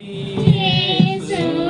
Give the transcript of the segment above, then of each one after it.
耶稣。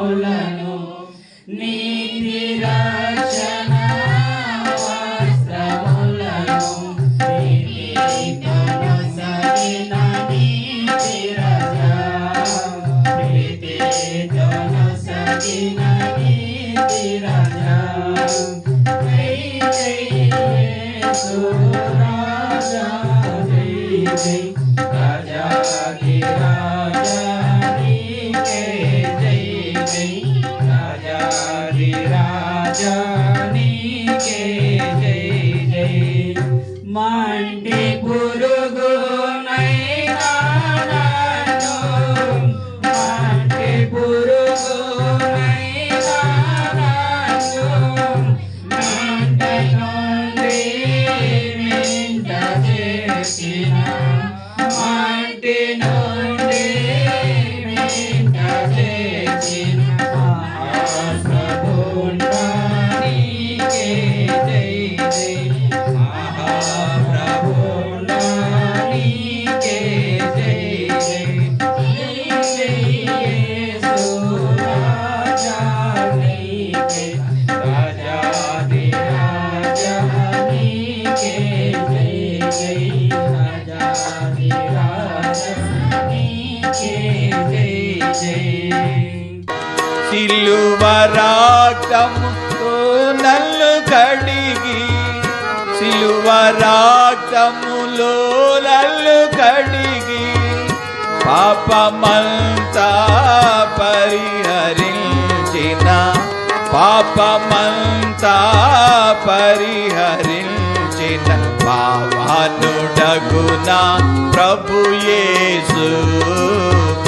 all. Martin, Martin, Martin, Martin, Martin, సిలువరాటముతో నల్లు కడిగి సిలువరాటములో నల్లు కడిగి పాపమంతా పరిహరించిన పాపమంతా పరిహరించిన పావానుడగునా ప్రభుయేసు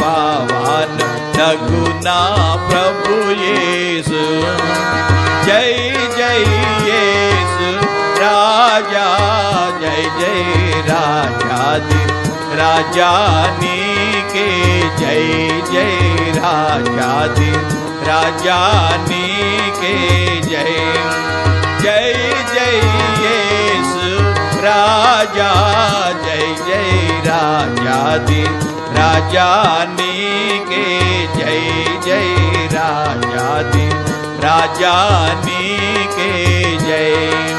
పా యేసు. జై జై యేసు. రాజా జై జై రాజాది రాజాని के జై జై రాజాది రాజాని के జై. జై జై యేసు. రాజా జై జై రాజాది राजानी के जय जय राजा दिन राजा ने के जय।